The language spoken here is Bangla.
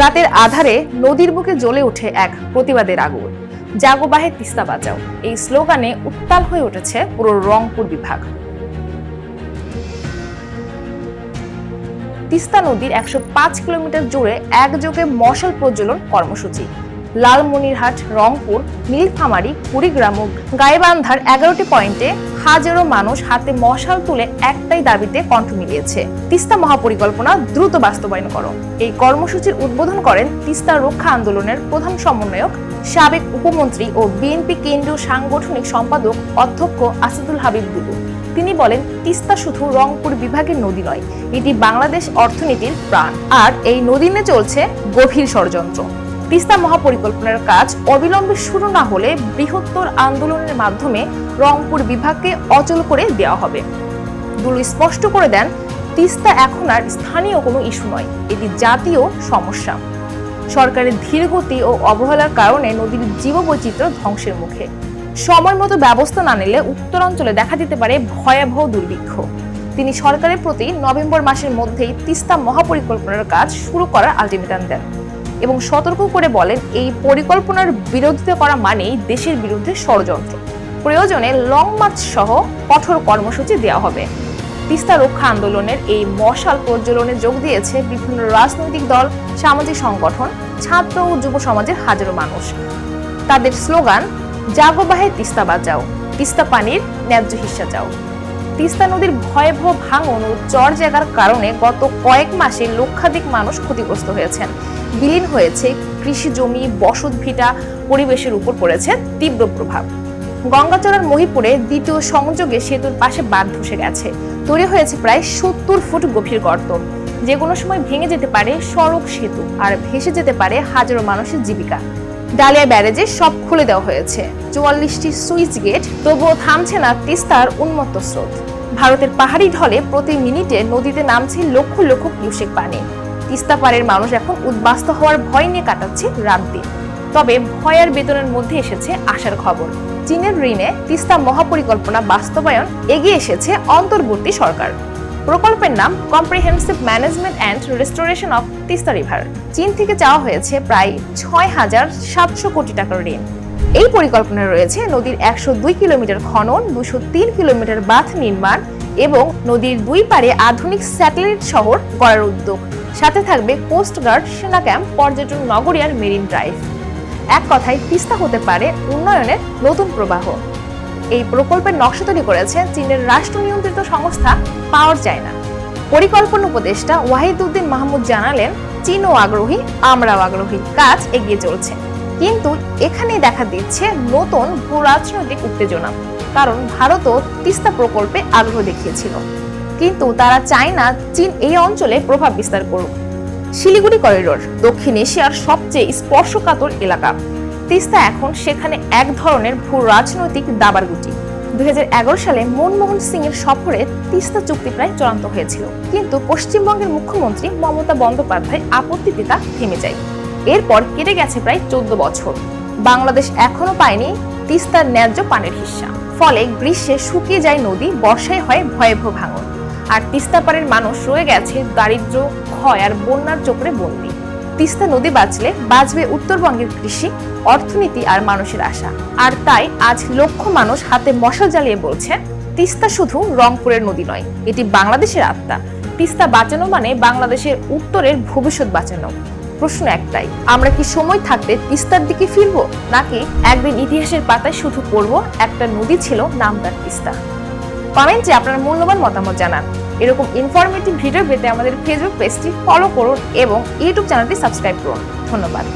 রাতের আধারে নদীর বুকে জ্বলে ওঠে এক প্রতিবাদের আগুন। জাগোবাহে তিস্তা বাঁচাও এই স্লোগানে উত্তাল হয়ে উঠেছে পুরো রংপুর বিভাগ। তিস্তা নদীর একশো পাঁচ কিলোমিটার জুড়ে একযোগে মশাল প্রজ্বলন কর্মসূচি। লালমনিরহাট, রংপুর, নীলফামারী, কুড়িগ্রাম ও গাইবান্ধার এগারোটি পয়েন্টে হাজারো মানুষ হাতে মশাল তুলে একটাই দাবিতে কণ্ঠ মিলিয়েছে। তিস্তা মহাপরিকল্পনা দ্রুত বাস্তবায়ন করো। এই কর্মসূচির উদ্বোধন করেন তিস্তা রক্ষা আন্দোলনের প্রধান সমন্বয়ক, সাবেক উপমন্ত্রী ও বিএনপি কেন্দ্রীয় সাংগঠনিক সম্পাদক অধ্যক্ষ আসাদুল হাবিব দুদু তিনি বলেন, তিস্তা শুধু রংপুর বিভাগের নদী নয়, এটি বাংলাদেশ অর্থনীতির প্রাণ। আর এই নদী নিয়ে চলছে গভীর ষড়যন্ত্র। তিস্তা মহাপরিকল্পনার কাজ অবিলম্বে শুরু না হলে বৃহত্তর আন্দোলনের মাধ্যমে রংপুর বিভাগকে অচল করে দেওয়া হবে। দুলু স্পষ্ট করে দেন, তিস্তা এখন আর স্থানীয় কোনো ইস্যু নয়, এটি জাতীয় সমস্যা। সরকারের ধীরগতি ও অবহেলার কারণে নদীর জীববৈচিত্র্য ধ্বংসের মুখে। সময় মতো ব্যবস্থা না নিলে উত্তরাঞ্চলে দেখা দিতে পারে ভয়াবহ দুর্ভিক্ষ। তিনি সরকারের প্রতি নভেম্বর মাসের মধ্যেই তিস্তা মহাপরিকল্পনার কাজ শুরু করার আলটিমেটাম দেন। এবং সতর্ক করে বলেন, এই পরিকল্পনার বিরোধিতা করা মানেই দেশের বিরুদ্ধে ষড়যন্ত্র। প্রয়োজনে লং মার্চ সহ কঠোর কর্মসূচি দেওয়া হবে। তিস্তা রক্ষা আন্দোলনের এই মশাল প্রজ্বলনে যোগ দিয়েছে বিভিন্ন রাজনৈতিক দল, সামাজিক সংগঠন, ছাত্র ও যুব সমাজের হাজারো মানুষ। তাদের স্লোগান, জাগোবাহে তিস্তা বাঁচাও, তিস্তা পানির ন্যায্য হিস্সা চাও। তিস্তা নদীর ভয়াবহ ভাঙন ও চর জায়গার কারণে গত কয়েক মাসে লক্ষাধিক মানুষ ক্ষতিগ্রস্ত হয়েছেন। বিলীন হয়েছে, কৃষি জমি, বসত ভিটা পরিবেশের উপর পড়েছে তীব্র প্রভাব। গঙ্গাচড়ার মহিপুরে দ্বিতীয় সংযোগে সেতুর পাশে বাঁধ ধসে গেছে। তৈরি হয়েছে প্রায় সত্তর ফুট গভীর গর্ত। যে কোনো সময় ভেঙে যেতে পারে সড়ক সেতু, আর ভেসে যেতে পারে হাজারো মানুষের জীবিকা। ডালিয়া ব্যারেজে সব খুলে দেওয়া হয়েছে। চুয়াল্লিশটি সুইচ গেট, তবুও থামছে না তিস্তার উন্মত্ত স্রোত। ভারতের পাহাড়ি ঢলে প্রতি মিনিটে নদীতে নামছে লক্ষ লক্ষ কিউসেক পানি। তিস্তা পাড়ের মানুষ এখন উদ্বাস্ত হওয়ার ভয় নিয়ে কাটাচ্ছে রাত দিন তবে ভয় আর বেতনের মধ্যে এসেছে আশার খবর। চীনের ঋণে তিস্তা মহাপরিকল্পনা বাস্তবায়ন এগিয়ে এসেছে অন্তর্বর্তী সরকার। প্রকল্পের নাম comprehensive management and restoration of Teesta river চীন থেকে চাওয়া হয়েছে প্রায় ছয় হাজার সাতশো কোটি টাকার ঋণ। এই পরিকল্পনায় রয়েছে নদীর একশো দুই কিলোমিটার খনন, দুশো তিন কিলোমিটার বাঁধ নির্মাণ এবং নদীর দুই পারে আধুনিক স্যাটেলাইট শহর গড়ার উদ্যোগ। সাথে থাকবে কোস্টগার্ড সেনা ক্যাম্প, পর্যটন নগরী আর মেরিন ড্রাইভ এক কথায়, তিস্তা হতে পারে উন্নয়নের নতুন প্রবাহ। এই প্রকল্পের নকশা তৈরি করেছে চীনের রাষ্ট্র নিয়ন্ত্রিত সংস্থা পাওয়ার চায়না। পরিকল্পনা উপদেষ্টা ওয়াহিদউদ্দিন মাহমুদ জানালেন, চীনও আগ্রহী, আমরাও আগ্রহী। কাজ এগিয়ে চলছে। কিন্তু এখানেই দেখা দিচ্ছে নতুন ভূ রাজনৈতিক উত্তেজনা। কারণ ভারতও তিস্তা প্রকল্পে আগ্রহ দেখিয়েছিল। কিন্তু তারা চায় না চীন এই অঞ্চলে প্রভাব বিস্তার করুক। শিলিগুড়ি করিডোর, দক্ষিণ এশিয়ার সবচেয়ে স্পর্শকাতর এলাকা। তিস্তা এখন সেখানে এক ধরনের ভূ রাজনৈতিক দাবার গুটি। দুই হাজার এগারো সালে মনমোহন সিং এর সফরে তিস্তা চুক্তি প্রায় চূড়ান্ত হয়েছিল। কিন্তু পশ্চিমবঙ্গের মুখ্যমন্ত্রী মমতা বন্দ্যোপাধ্যায় আপত্তিতে তা থেমে যায়। এরপর কেটে গেছে প্রায় চোদ্দ বছর। বাংলাদেশ এখনও পায়নি তিস্তার ন্যায্য পানির হিস্সা ফলে গ্রীষ্মে শুকিয়ে যায় নদী, বর্ষায় হয় ভয়াবহ ভাঙন। আর তিস্তা পাড়ের মানুষ রয়ে গেছে দারিদ্র ক্ষয় আর বন্যার চোপড়ে বন্দি। তিস্তা নদী বাঁচলে বাঁচবে উত্তরবঙ্গের কৃষি, অর্থনীতি আর মানুষের আশা। আর তাই আজ লক্ষ মানুষ হাতে মশাল জ্বালিয়ে বলছে তিস্তা শুধু রংপুরের নদী নয়, এটি বাংলাদেশের আত্মা। তিস্তা বাঁচানো মানে বাংলাদেশের উত্তরের ভবিষ্যৎ বাঁচানো। প্রশ্ন একটাই, আমরা কি সময় থাকতে তিস্তার দিকে ফিরবো? নাকি একদিন ইতিহাসের পাতায় শুধু পড়ব, একটা নদী ছিল নাম তার তিস্তা? কমেন্টে আপনার মূল্যবান মতামত জানান। এরকম ইনফরমেটিভ ভিডিও পেতে আমাদের ফেসবুক পেজটি ফলো করুন এবং ইউটিউব চ্যানেলটি সাবস্ক্রাইব করুন। ধন্যবাদ।